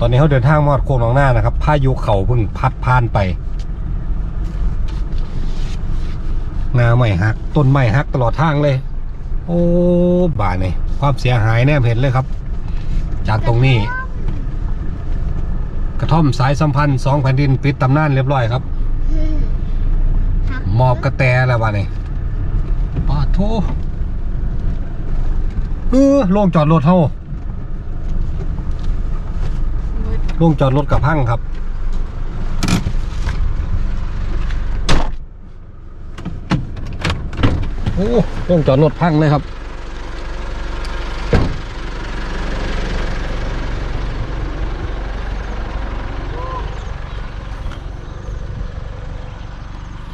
ตอนนี้เขาเดินทางมอดโค้งหนองหน้านะครับพายุเข่าเพิ่งพัดผ่านไปงาใหม่หัก ต้นไม้หักตลอดทางเลย โอ้บ่านี่ความเสียหายแนบเห็นเลยครับ จากตรงนี้ กระท่อมสายสัมพันธ์สองแผ่นดินปิดตำนานเรียบร้อยครับมอบกระแตแล้ววะนี่ปาโทเออโล่งจอดรถเฮา โล่งจอดรถกับพังครับ โอ้โล่งจอดรถพังเลยครับ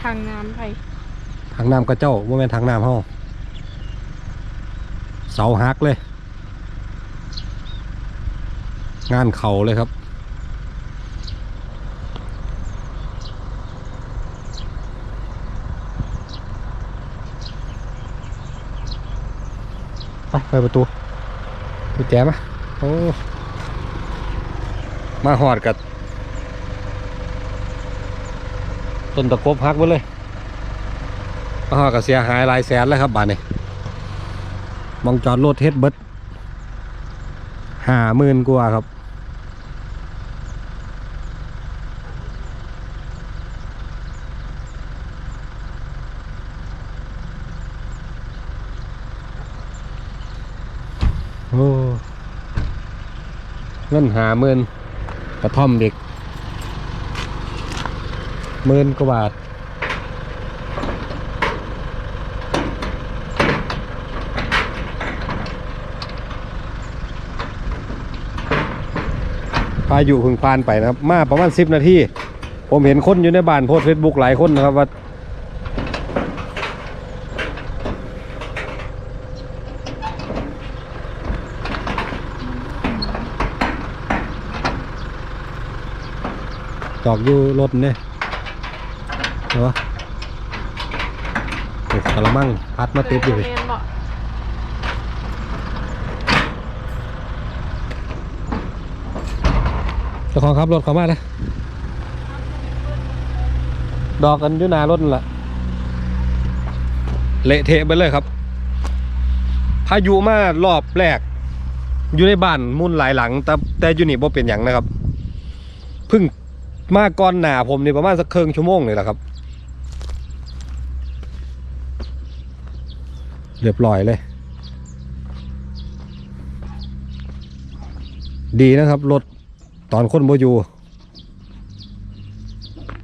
ทางน้ำไปทางน้ำกระเจ้าว่าแม่นทางน้ำเฮาเสาหักเลย งานเข่าเลยครับ ไปเปประตูกุญแจมาโอ้มาหอดกับต้นตะกบพักไปเลยมาหอดกับเสียหายหลายแสนแล้วครับบ้านนี้มองจอดรถเฮ็ดเบิดห้าหมื่นกว่าครับ โอ้ เงินหาหมื่นกระท่อมเด็กหมื่นกว่าบาทพายุพึงผ่านไปนะครับ มาประมาณสิบนาที ผมเห็นคนอยู่ในบ้านโพสเฟซบุ๊กหลายคนนะครับว่า จอกอยู่รถเนี่ยเหรอโอ้กระมังพัดมาติดอยู่เลยเจ้าของขับรถเขามาเลยดอกกันอยู่หนารถนั่นแหละเละเทะไปเลยครับ พายุมารอบแรก อยู่ในบ้านมุ่นหลายหลัง แต่แต่อยู่นี่บ่เป็นอย่างนะครับ เพึ่ง มาก่อนหนาผมนี่ประมาณสักครึ่งชั่วโมงเลยแหละครับ เรียบร้อยเลย ดีนะครับรถตอนคนโบอยู่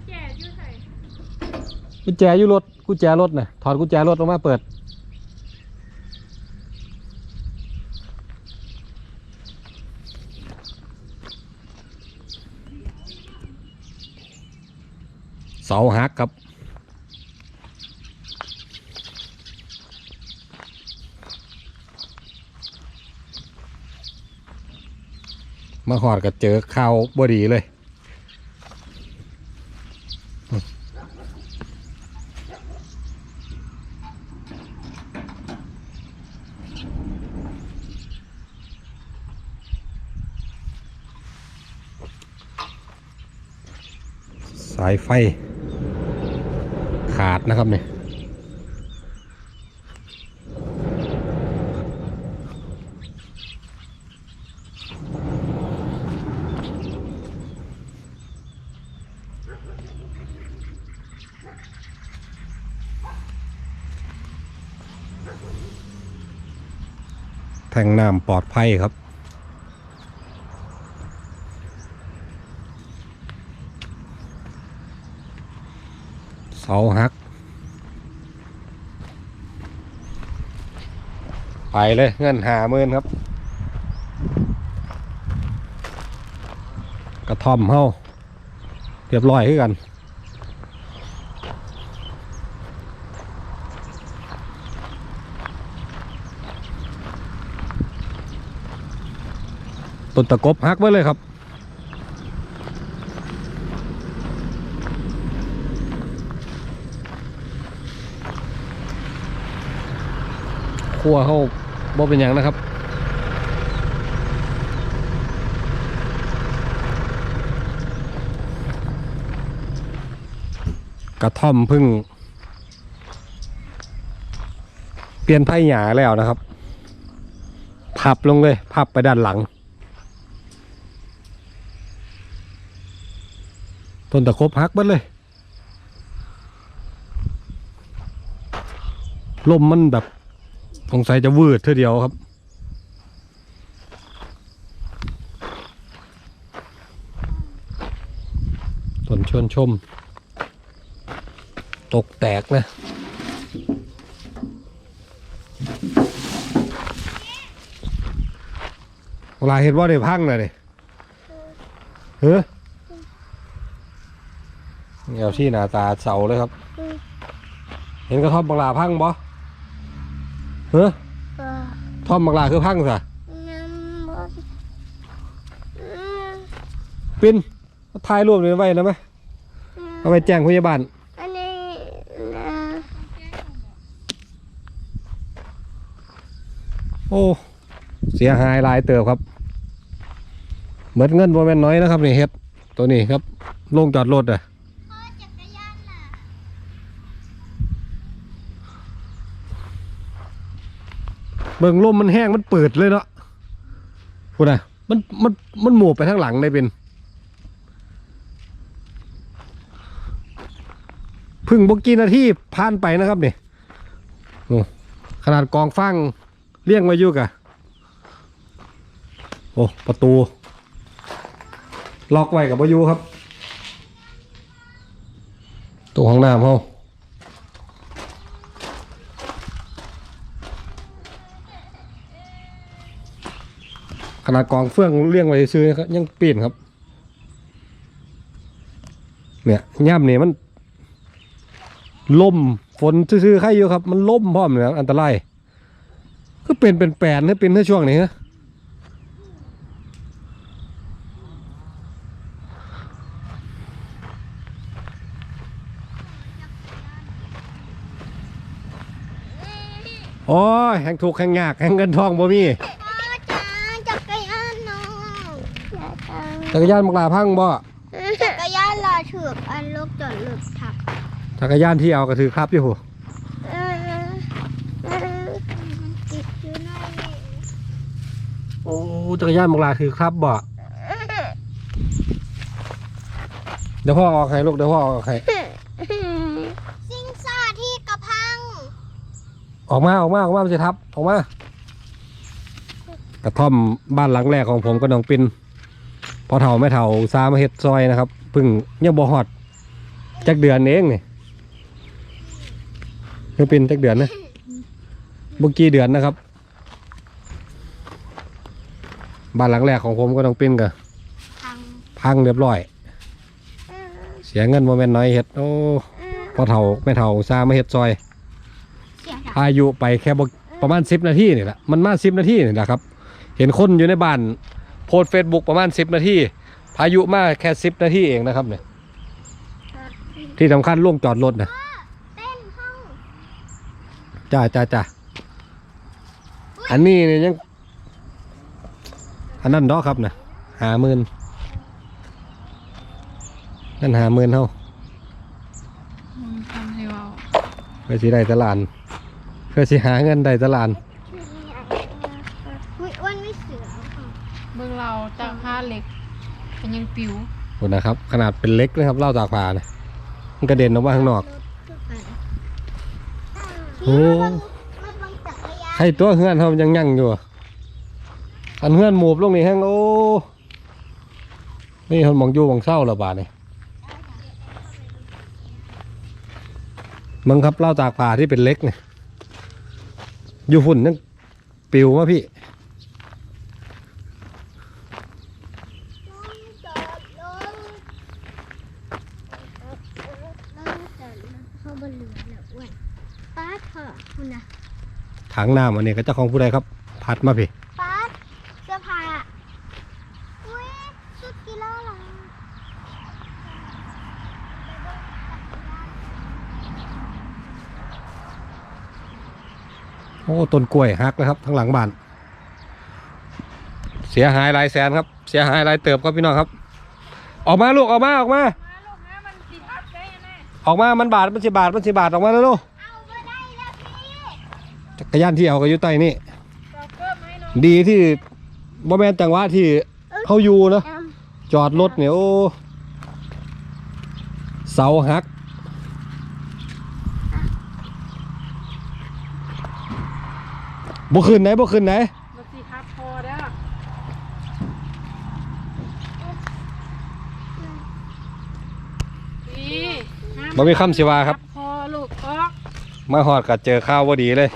แก่อยู่ไสกุญแจอยู่รถกุญแจรถน่ะถอดกุญแจรถออกมาเปิด เสาหักครับ มาหอดก็เจอข้าวบดีเลยสายไฟ นะครับเนี่ยแทงน้ำปลอดภัยครับเสาหัก ไปเลยเงินหาเมินครับ กระท่อมเฮาเรียบร้อยคือกันต้นตะกบหักไว้เลยครับ ขั้วเข้า บ่เป็นอย่างนะครับกระท่อมพึ่ง เปลี่ยนไพ่หยาแล้วนะครับ พับลงเลย พับไปด้านหลัง ต้นตะคบพักบัดเลย ลมมันแบบ สงสัยจะวืดเท่าเดียวครับ ต้นชวนชม ตกแตกนะเวลาเห็นว่าได้พังเลยดิเฮ้ยนี่เอาที่หน้าตาเสาเลยครับ เห็นกระท่อมบังลาพังบ่ เฮ้ยก็ท่อมบังลาคือพังซะน้ำมันอืมปินถ่ายรูปนี้ไว้นะไหมเอาไปแจ้งพยาบาลอันนี้นะโอ้เสียหายหลายเติบครับเหมือนเงินโมเมนน้อยนะครับนี่เฮ็ดตัวนี้ครับลงจอดรถอะ จักรยานล่ะ เบิ่งลมมันแห้งมันเปิดเลยเนาะพูดนะมันมันมันหมูไปทางหลังเลยเป็นพึ่งบกีนาทีผ่านไปนะครับนี่โอ้ขนาดกองฟังเลี้ยงไว้อยู่กะโอ้ประตู ล็อกไว้กับวายุครับตัวห้องน้ำเขา ขนาดกองเฟื่องเลี้ยงไว้ซื้อๆครับยังเปลี่ยนครับ เนี่ยย่ำเนี่ยมันล่มฝนซื่อๆใครอยู่ครับ มันล่มพร้อมเลยอันตรายก็เป็นเป็นแปลนให้เป็นในช่วงนี้ฮะโอ้ยแหงถูกข์แหงยากแหงเงินทองบ่มี พ่อจ๋าจักรยานน้องอย่าตัง จักรยานมักลาพังบ่จักรยานรอถือกอันลูกจอดรถทับจักรยานที่เอากระถือครับอยู่เออเออติดอยู่ในโอ้จักรยานมักลาถือครับบ่เดี๋ยวพ่อออกให้ลูกเดี๋ยวพ่อออกให้ซิงซ่าที่กระพัง ออกมาออกมาออกมามันจะทับออกมากระท่อมบ้านหลังแรกของผมก็น้องปิน พอเฒ่าไม่เฒ่าซามาเฮ็ดซอยนะครับพึ่งยังบ่ฮอดจักเดือนเองนี่คือปินจักเดือนนะบ่กี่เดือนนะครับ บ้านหลังแรกของผมก็น้องปินก็พังพังเรียบร้อย เสียเงินโมเมนน้อยเฮ็ดโอ้พอเฒ่าไม่เฒ่าซามาเฮ็ดซอยอายุไปแค่บ่ประมาณสิบนาทีนี่แหละมันมาสิบนาทีนี่แหละครับ เห็นคนอยู่ในบ้าน โพสเฟซบุ๊กประมาณสิบนาทีพายุมาแค่สิบนาทีเองนะครับเนี่ยที่สำคัญล่วงจอดรถนะเต้นห้องจ้าจ้าจ้าอันนี้เนี่ยยัง อันนั้นดอกครับนะหาหมื่นนั่นหาหมื่นเท่ามันทำให้เราเพื่อสิได้ตลาดเพื่อสิหาเงินได้ตลาด อุ้ยอ้วนไม่เสือค่ะ เบื้องเราจากผ้าเหล็กมันยังปิวโหนะครับ ขนาดเป็นเล็กนะครับเล่าจากผ่านะมันกระเด็นออกมาข้างนอกโอ้ไม่ต้องจักรยานให้ตัวเฮือนเขายังยั่งอยู่อะอันเฮือนหมูบลงนี่แห้งโอ้นี่คนมองอยู่มองเศร้าและบาดนี่มึงครับเล่าจากผ่าที่เป็นเล็กเนี่ยอยู่ฝุ่นนั่งปิวมาพี่ จอดลงลงจอดลงเข้า บนเรือแล้วอ้วนป้าเถอะคุณนะถังน้ำอันนี้ก็เจ้าของผู้ใดครับ พัดมาพี่ป้าเสื้อผ้าอะอุ้ยชุดกีฬาเหรอโอ้ต้นกล้วยหักแล้วครับทั้งหลังบ้าน เสียหายหลายแสนครับ เสียหายหลายเติบครับพี่น้องครับ ออกมาลูกออกมาออกมา มาลูกนะมันติด อัพได้ยังไงออกมา มันบาด มันสิบาด มันสิบาดออกมาแล้วลูกเอาก็ได้แล้วพี่จักรยานที่เอาก็อยู่ใต้นี่ก็เพิ่มให้น้องดีที่บ่แม่นจังหวะที่เขาอยู่เนาะเอาจอดรถเนี่ยโอ้เสาหัก บ่ขึ้นไหนบ่ขึ้นไหน มาสิครับพอเด้อนี่ห้าม บ่มีคำสิว่าครับ พอลูกออกมาหอดก็เจอข้าวบ่ดีเลย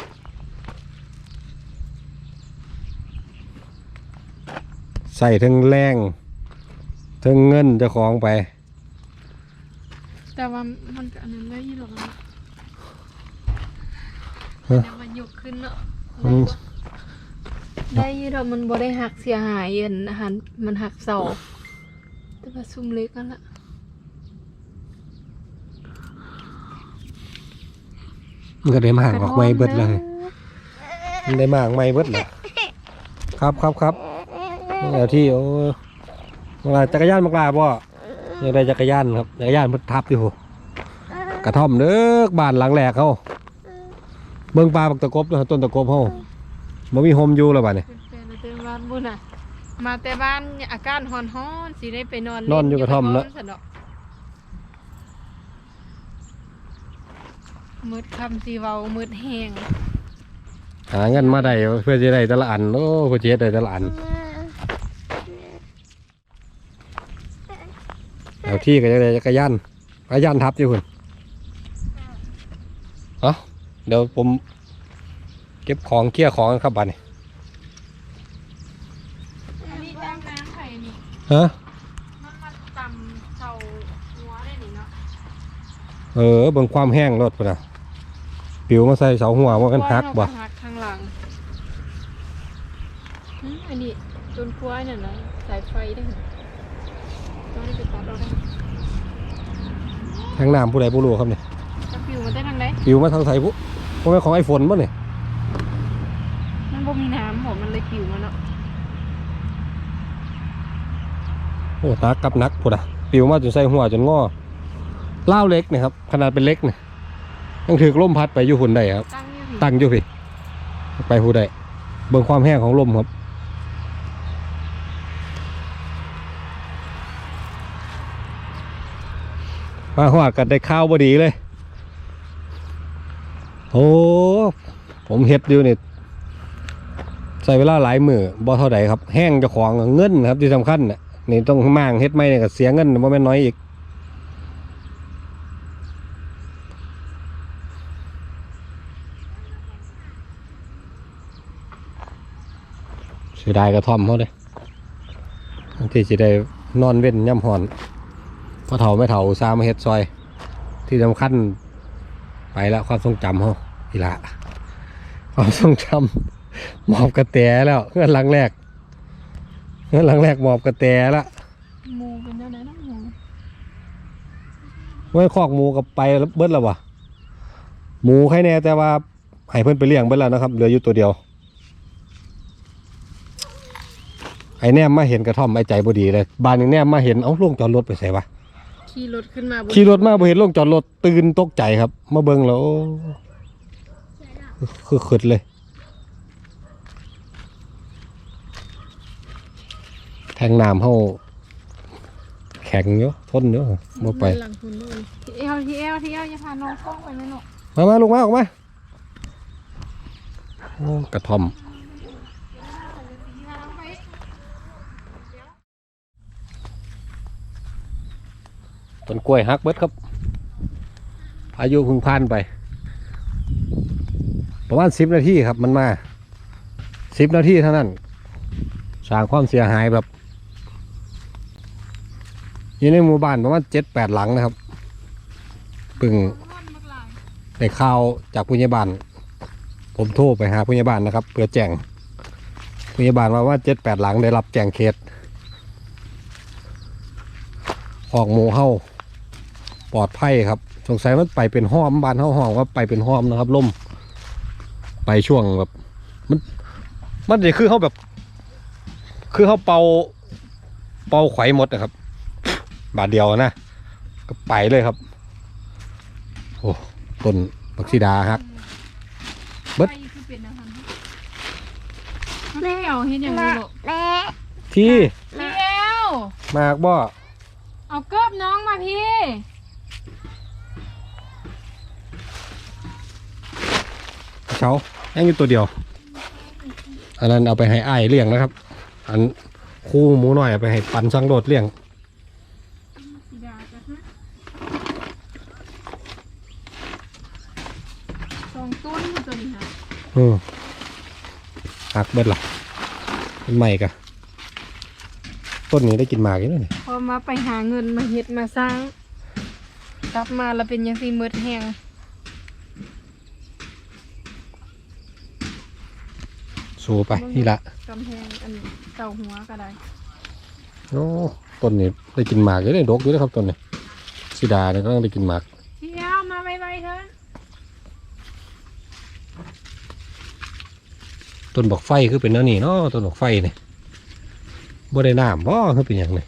ใส่ทั้งแรงทั้งเงินเจ้าของไป แต่ว่ามันก็อันนั้นได้อยี่หรอกนะฮะ แต่มันยกขึ้นเนาะอืมได้อยี่หรอกมันบ่ได้หักเสียหายเย็นอาหารมันหักเสาแต่ว่าซุ่มเล็กกันละ มันก็ได้มากออกไม่เบิดเลยมันได้มากไม่เบิดเลยครับครับครับนี่แหละที่โอ้มาลาจักรยานมากลาบ่อยากได้จักรยานครับจักรยานเพิ่นทับอยู่กระท่อมเด้อบ้านหลังแรกเขาเบิ่งปลาบักตะกบเด้อต้นตะกบเฮาบ่มีโฮมอยู่แล้วบัดนี้เป็นแฟนเต็มบ้านบุญอะมาแต่บ้านอากาศฮ้อนๆสิได้ไปนอนนอนอยู่กระท่อมเนอะ สนอก มืดคำสีเว้ามืดแห้งหาเงินมาได้เพื่อจะได้แต่ละอันโอ้เพื่อจะได้แต่ละอันเอาที่ก็จะได้จักรยานจักรยานทับอยู่คุณเอาเดี๋ยวผมเก็บของเคลียร์ของกันครับบัดนี้อันนี้ตั้งน้ำไข่นี่ฮะมันมาตำเสาหัวได้นี่เนาะเออเบิ่งความแห้งรถพุ่นน่ะ ปิวมาใส่เสาหัวว่ากันหักบ่หักข้างหลังอืมอันนี้ต้นกล้วยน่ะนะสายไฟได้เหรอต้องได้ไปตัดเอาได้ทางน้ำผู้ใดผู้รู้ครับเนี่ยจะปิวมันได้ทางไหนปิวมาทางใส่ผู้พวกแม่นของไอ้ฝนบ่เนี่ยมันบ่มีน้ำผมมันเลยปิวมันเนาะโอ้นักกับนักพุ่นน่ะปิวมาจนใส่หัวจนงอเล่าวเล็กเนี่ยครับ ขนาดเป็นเล็กเนี่ย ยังถือลมพัดไปอยู่หุ่นได้ครับ ตั้งอยู่พี่ตั้งอยู่พี่ ไปผู้ใดเบิ่งความแห้งของลมครับ มาหอดกันได้ข้าวบดีเลย โอ้ผมเฮ็ดอยู่นี่ใส่เวลาหลายมือบ่เท่าใดครับ แห้งเจะของเงินครับที่สำคัญน่ะนี่ต้องมางเฮ็ดไม่เนี่ยก็เสียเงินบ่แม่นน้อยอีก เสียดายกระท่อมเขาเลยที่จะได้นอนเว้นย่ำหอนพอเฒ่าไม่เฒ่าอุตสาห์มาเฮ็ดซอย ที่สำคัญไปแล้วความทรงจำเขาอีละความทรงจำหมอบกระแตแล้วเงื่อนหลังแรกเงื่อนหลังแรกหมอบกระแตแล้วหมูเป็นยังไงนะหมูเมื่อคอกหมูกับไปแล้วเบิดแล้ววะหมูใครแน่แต่ว่าให้เพิ่นไปเลี้ยงเบิดแล้วนะครับเหลืออยู่ตัวเดียว ไอ้แนมมาเห็นกระท่อมไอ้ใจบ่ดีเลยบานหนึงแนมมาเห็นเอ้าลงจอดรถไปใส่วะขี่รถขึ้นมาบนขี่รถมาบ่เห็นลงจอดรถตื่นตกใจครับ มาเบิ่งแล้วโอ้คือขึ้นเลย แทงน้ำเฮาแข็งอยู่ทนอยู่บ่ไปหลังคุณนู่นที่เอวที่เอวที่เอวอย่าพาน้องกล้องไปเลยเนาะมามาลงมาออกมาโอ้กระท่อม ต้นกล้วยหักเบิดครับ อายุพึ่งผ่านไป ประมาณสิบนาทีครับมันมาสิบนาทีเท่านั้นสร้างความเสียหายแบบอยู่ในหมู่บ้านประมาณเจ็ดแปดหลังนะครับเพึ่งได้ข่าวจากผู้ใหญ่บ้าน ผมโทรไปหาผู้ใหญ่บ้านนะครับ เพื่อแจ้งผู้ใหญ่บ้านว่าว่าเจ็ดแปดหลังได้รับแจ้งเขตออกหมูเฮา ปลอดภัยครับ สงสัยมันไปเป็นห้อมบ้านเฮาห้องว่าไปเป็นห้อมนะครับล่มไปช่วงแบบ มัน มันจะคือเขาแบบ คือเขาเป่า เป่าไขวหมดนะครับ บาทเดียวนะก็ไปเลยครับ โอ้ต้นบักซีดาฮักเบิดไฟคือเป็นอาหารแม่เอาเฮ็ดอย่างนี้ลูกแม่ที่พี่เอวมากบ่เอาเกิบน้องมาพี่ เช้ายังอยู่ตัวเดียว อันนั้นเอาไปให้อ้ายเลี้ยงนะครับ อันคู่หมูหน่อยเอาไปให้ปันสังโดดเลี้ยงสีดาจ้ะฮะสองต้นตัวนี้ค่ะอืมหักเบิดล่ะเป็นใหม่กะต้นนี้ได้กินหมากอีกแล้วนี่พอมาไปหาเงินมาเฮ็ดมาสร้าง กลับมาแล้วเป็นยังสีมืดแหง สู้ไปนี่ละกำแพงอันเต่าหัวก็ได้โอ้ต้นนี้ได้กินหมากอยู่ได้ดกอยู่นะครับต้นนี้สีดาเนี่ยก็ต้องได้กินหมากพี่เอวมาไวๆเถอะต้นบอกไฟคือเป็นแนวนี้เนาะต้นบอกไฟนี่บ่ได้น้ำบ่คือเป็นอย่างนี้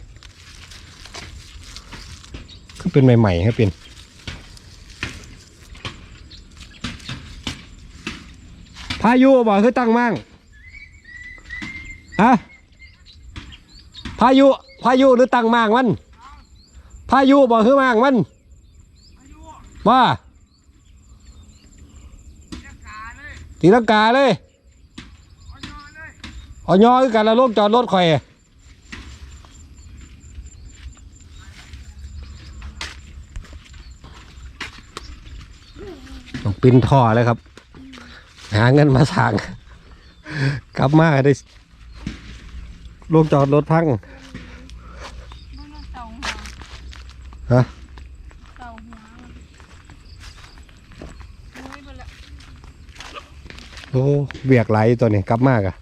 คือเป็นใหม่ๆคือเป็นพายุบ่คือตั้งมั่ง ฮะพายุพายุหรือตั้งมั่งมันพายุบ่คือมั่งมันว่าตีลังกาเลยเอาย่อคือกันแล้วลงจอดรถข่อยต้องปินท่อเลยครับ หาเงินมาสั่งกลับมาได้ ลงจอดรถพังบ่มาเต่าหัวฮะเต่าหัวโอ้ยบ่ละโอ้เบียกไหลตัวนี้กลับมากอะ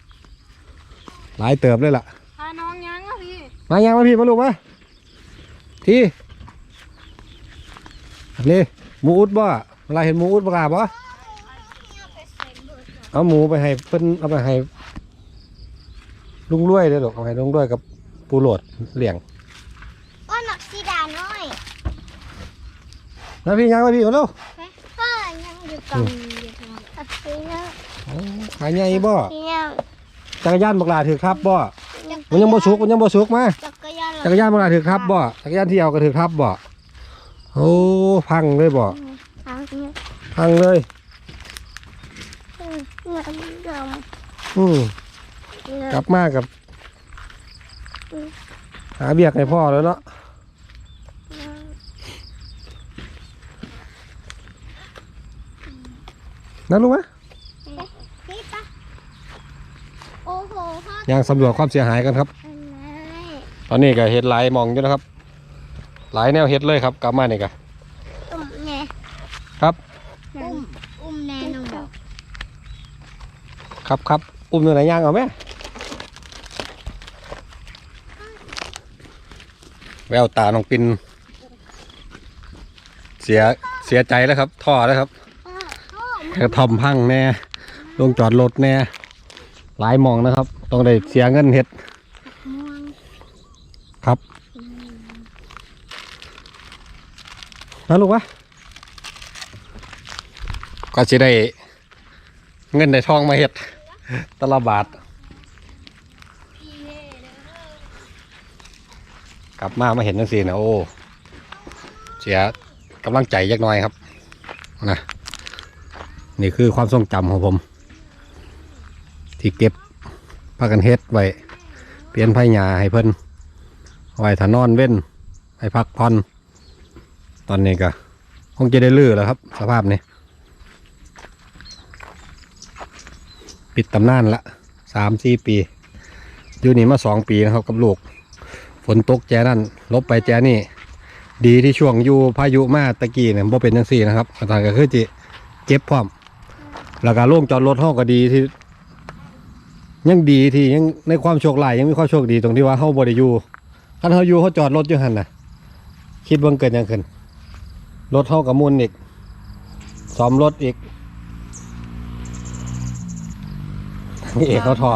หลายเติบเลยล่ะพาน้องยังอะพี่มายังมาพี่มาลูกมาที่อันนี้หมูอุดบ่เวลาเห็นหมูอุดประกล้าบ่เอาหมูไปให้เพิ่นเอาไปให้ ลุงรวยเด้อลูกเอาให้ลุงรวยกับปูโหลดเลี้ยงว่าหนักสีดาน้อยมาพี่ยังมาพี่มาลูกก็ยังอยู่กล่องอยู่กล่องตัดสีนะขายใหญ่บ่สีเนี่ยจักรยานบักลาถือครับบ่มันยังบ่สุกมันยังบ่สุกมาจักรยานจักรยานบักลาถือครับบ่จักรยานที่เอาก็ถือครับบ่โอ้พังเลยบ่ทางนี้พังเลยเงินดอืมำ กลับมากับ หาเบียกให้พ่อแล้วเนาะนั่นรู้ไหมพี่ปะโอ้โหพ่อยังสำรวจความเสียหายกันครับอะไรตอนนี้ก็เห็ดหลายหมองอยู่นะครับ หลายแนวเห็ดเลยครับ กลับมานี่ก็อุ้มแน่ครับอุ้มอุ้มแน่น้องบอกครับครับอุ้มตัวไหนย่างเอาไหม แววตาน้องปินเสียเสียใจแล้วครับ ท่อแล้วครับกระทอมพังแน่ลงจอดรถแน่หลายมองนะครับ ต้องได้เสียเงินเห็ดครับนะลูกวะก็จะได้เงินได้ทองมาเห็ดตละบาท กลับมามาเห็นจังสีนะโอ้เสียกำลังใจยักน่อยครับนะนี่คือความทรงจำของผม ที่เก็บพากันเฮ็ดไว้เปลี่ยนไผ่หญ้าให้เพิ่นไว้ถ้านอนเว้นให้พักผ่อนตอนนี้ก็คงจะได้ลื้อแล้วครับ สภาพนี้ ปิดตำนานละสามสี่ปี อยู่นี่มาสองปีนะครับกับลูก ฝนตกแจนั่นลบไปแจนี่ ดีที่ช่วงอยู่พายุมาตะกี้เนี่ยบ่เป็นจังซี่นะครับอาจารย์ก็คือจิเก็บพร้อมแล้วก็โล่งจอดรถห้องก็ดีที่ ยังดีที่ยังในความโชคร้ายยังมีความโชคดีตรงที่ว่าเฮาบ่ได้อยู่คันเฮาอยู่เฮาจอดรถอยู่หั่นน่ะ คิดเบิ่งเกิดยังขึ้นรถเฮากับมุนอีกซ่อมรถอีกนี่เอกเขาทอ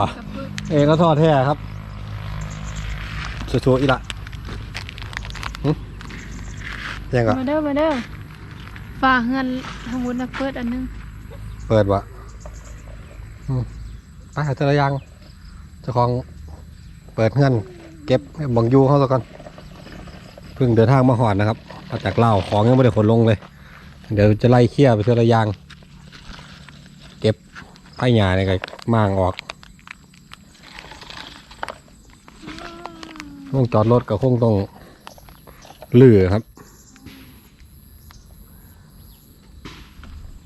เอกเขาทอแท้ครับ ชัวร์ๆอีละหึยังก็มาเด้อมาเด้อไฟฟ้าเฮือนสมมุตินะเปิดอันนึงเปิดวะอืมไปหาเจอยังเจ้าของเปิดเงินเก็บให้บังยูเขาซะก่อนเพิ่งเดินทางมาหอดนะครับมาจากเล่าวของยังไม่ได้ขนลงเลย เดี๋ยวจะไล่เคี่ยไปเจอยังเก็บไผ่หญ้าเนี่ยก็มางออก ต้องจอดรถก็คงต้องลื้อครับ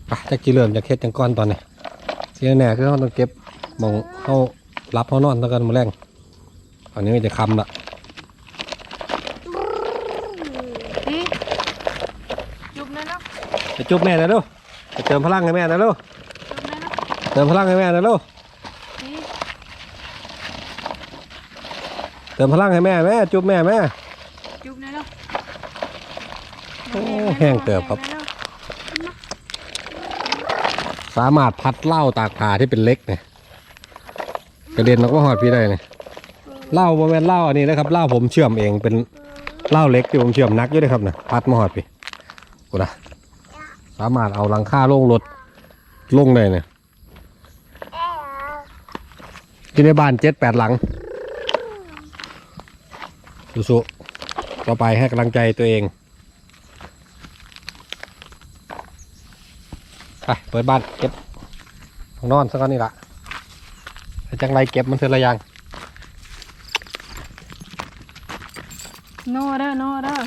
ไปจะกี่เริ่มจะเฮ็ดจังก้อนตอนนี้ที่แน่ๆคือเขาต้องเก็บหมองเขารับเขานอนแล้วกันมาแรงตอนนี้มันจะคำละนี่จุบเลยเนาะไปจุบแม่นะลูกไปเติมพลังให้แม่นะลูกจุบเลยเนาะเติมพลังให้แม่นะลูก นี่ เติมพลังให้แม่แม่จุบแม่แม่ จุบเลยเนาะโอ้แห้งเติบครับ สามารถพัดเหล้าตากผ้าที่เป็นเล็กเนี่ยกระเด็นออกมาหอดพี่ได้เนี่ยเหล้าโมเมนเหล้าอันนี้นะครับเหล้าผมเชื่อมเองเป็นเหล้าเล็กที่ผมเชื่อมนักอยู่เลยครับเนี่ยพัดมาหอดพี่กูนะสามารถเอาหลังคาลงรถลงได้เนี่ยที่ในบ้านเจ็ดแปดหลัง สู้ๆต่อไปให้กำลังใจตัวเอง ไปเปิดบ้านเก็บของนอนสักก่อนนี่ละจังไรเก็บมันเสร็จแล้วยัง โนเด้อโนเด้อ